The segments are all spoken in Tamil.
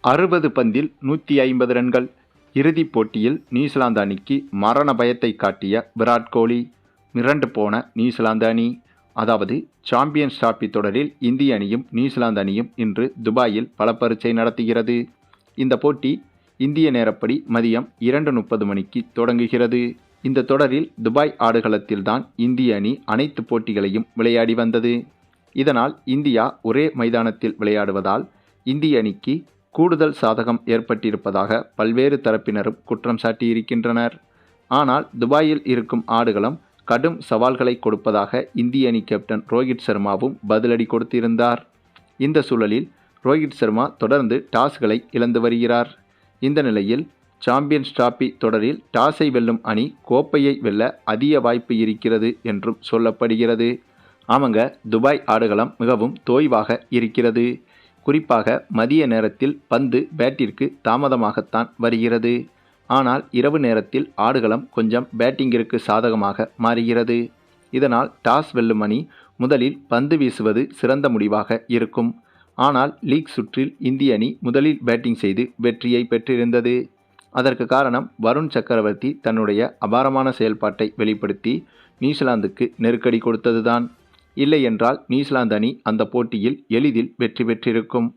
அறுபது பந்தில் நூற்றி ஐம்பது ரன்கள். இறுதிப் போட்டியில் நியூசிலாந்து அணிக்கு மரண பயத்தை காட்டிய விராட் கோலி. மிரண்டு போன நியூசிலாந்து அணி. அதாவது சாம்பியன்ஸ் டிராபி தொடரில் இந்திய அணியும் நியூசிலாந்து அணியும் இன்று துபாயில் பல பரீட்சை நடத்துகிறது. இந்த போட்டி இந்திய நேரப்படி மதியம் இரண்டு முப்பது மணிக்கு தொடங்குகிறது. இந்த தொடரில் துபாய் ஆடுகளத்தில்தான் இந்திய அணி அனைத்து போட்டிகளையும் விளையாடி வந்தது. இதனால் இந்தியா ஒரே மைதானத்தில் விளையாடுவதால் இந்திய அணிக்கு கூடுதல் சாதகம் ஏற்பட்டிருப்பதாக பல்வேறு தரப்பினரும் குற்றம் சாட்டியிருக்கின்றனர். ஆனால் துபாயில் இருக்கும் ஆடுகளம் கடும் சவால்களை கொடுப்பதாக இந்திய அணி கேப்டன் ரோஹித் சர்மாவும் பதிலடி கொடுத்திருந்தார். இந்த சூழலில் ரோஹித் சர்மா தொடர்ந்து டாஸ்களை இழந்து வருகிறார். இந்த நிலையில் சாம்பியன்ஸ் டிராபி தொடரில் டாஸை வெல்லும் அணி கோப்பையை வெல்ல அதிக வாய்ப்பு இருக்கிறது என்றும் சொல்லப்படுகிறது. ஆமாங்க துபாய் ஆடுகளம் மிகவும் தோய்வாக இருக்கிறது. குறிப்பாக மதிய நேரத்தில் பந்து பேட்டிற்கு தாமதமாகத்தான் வருகிறது. ஆனால் இரவு நேரத்தில் ஆடுகளம் கொஞ்சம் பேட்டிங்கிற்கு சாதகமாக மாறுகிறது. இதனால் டாஸ் வெல்லும் அணி முதலில் பந்து வீசுவது சிறந்த முடிவாக இருக்கும். ஆனால் லீக் சுற்றில் இந்திய அணி முதலில் பேட்டிங் செய்து வெற்றியை பெற்றிருந்தது. அதற்கு காரணம் வருண் சக்கரவர்த்தி தன்னுடைய அபாரமான செயல்பாட்டை வெளிப்படுத்தி நியூசிலாந்துக்கு நெருக்கடி கொடுத்ததுதான். இல்லை என்றால் நியூசிலாந்து அணி அந்த போட்டியில் எளிதில் வெற்றி பெற்றிருக்கும்.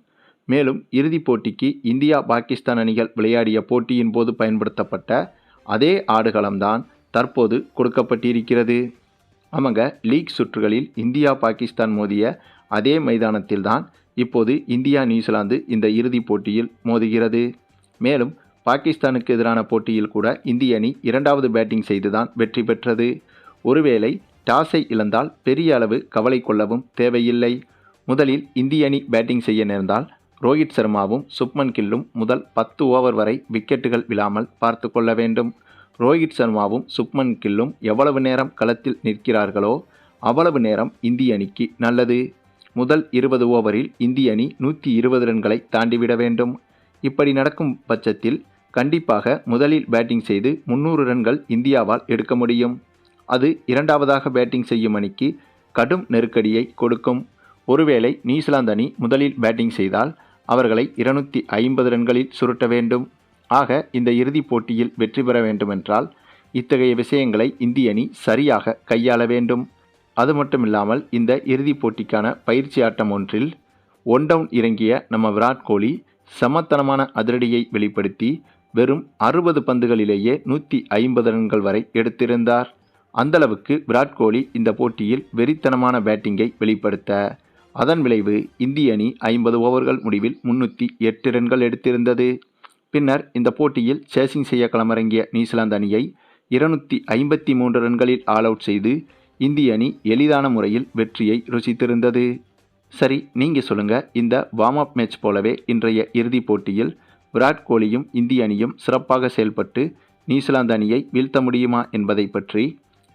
மேலும் இறுதிப் போட்டிக்கு இந்தியா பாகிஸ்தான் அணிகள் விளையாடிய போட்டியின் போது பயன்படுத்தப்பட்ட அதே ஆடுகளம்தான் தற்போது கொடுக்கப்பட்டிருக்கிறது. ஆமாங்க லீக் சுற்றுகளில் இந்தியா பாகிஸ்தான் மோதிய அதே மைதானத்தில்தான் இப்போது இந்தியா நியூசிலாந்து இந்த இறுதிப் போட்டியில் மோதுகிறது. மேலும் பாகிஸ்தானுக்கு எதிரான போட்டியில் கூட இந்திய அணி இரண்டாவது பேட்டிங் செய்துதான் வெற்றி பெற்றது. ஒருவேளை டாஸை இழந்தால் பெரிய அளவு கவலை கொள்ளவும் தேவையில்லை. முதலில் இந்திய அணி பேட்டிங் செய்ய நேர்ந்தால் ரோஹித் சர்மாவும் சுப்மன் கில்லும் முதல் பத்து ஓவர் வரை விக்கெட்டுகள் விழாமல் பார்த்து கொள்ள வேண்டும். ரோஹித் சர்மாவும் சுப்மன் கில்லும் எவ்வளவு நேரம் களத்தில் நிற்கிறார்களோ அவ்வளவு நேரம் இந்திய அணிக்கு நல்லது. முதல் இருபது ஓவரில் இந்திய அணி நூற்றி இருபது ரன்களை தாண்டிவிட வேண்டும். இப்படி நடக்கும் பட்சத்தில் கண்டிப்பாக முதலில் பேட்டிங் செய்து முன்னூறு ரன்கள் இந்தியாவால் எடுக்க முடியும். அது இரண்டாவதாக பேட்டிங் செய்யும் அணிக்கு கடும் நெருக்கடியை கொடுக்கும். ஒருவேளை நியூசிலாந்து அணி முதலில் பேட்டிங் செய்தால் அவர்களை இருநூற்றி ஐம்பது ரன்களில் சுருட்ட வேண்டும். ஆக இந்த இறுதிப் போட்டியில் வெற்றி பெற வேண்டுமென்றால் இத்தகைய விஷயங்களை இந்திய அணி சரியாக கையாள வேண்டும். அது மட்டுமில்லாமல் இந்த இறுதிப் போட்டிக்கான பயிற்சி ஆட்டம் ஒன்றில் ஒன் டவுன் இறங்கிய நம்ம விராட் கோலி சமத்தனமான அதிரடியை வெளிப்படுத்தி வெறும் அறுபது பந்துகளிலேயே நூற்றி ஐம்பது ரன்கள் வரை எடுத்திருந்தார். அந்தளவுக்கு விராட் கோலி இந்த போட்டியில் வெறித்தனமான பேட்டிங்கை வெளிப்படுத்த. அதன் விளைவு இந்திய அணி ஐம்பது ஓவர்கள் முடிவில் முன்னூற்றி எட்டு ரன்கள் எடுத்திருந்தது. பின்னர் இந்த போட்டியில் சேசிங் செய்ய களமிறங்கிய நியூசிலாந்து அணியை இருநூற்றி ஐம்பத்தி மூன்று ரன்களில் ஆல் அவுட் செய்து இந்திய அணி எளிதான முறையில் வெற்றியை ருசித்திருந்தது. சரி நீங்கள் சொல்லுங்கள் இந்த வார்ம் அப் மேட்ச் போலவே இன்றைய இறுதிப் போட்டியில் விராட் கோலியும் இந்திய அணியும் சிறப்பாக செயல்பட்டு நியூசிலாந்து அணியை வீழ்த்த முடியுமா என்பதை பற்றி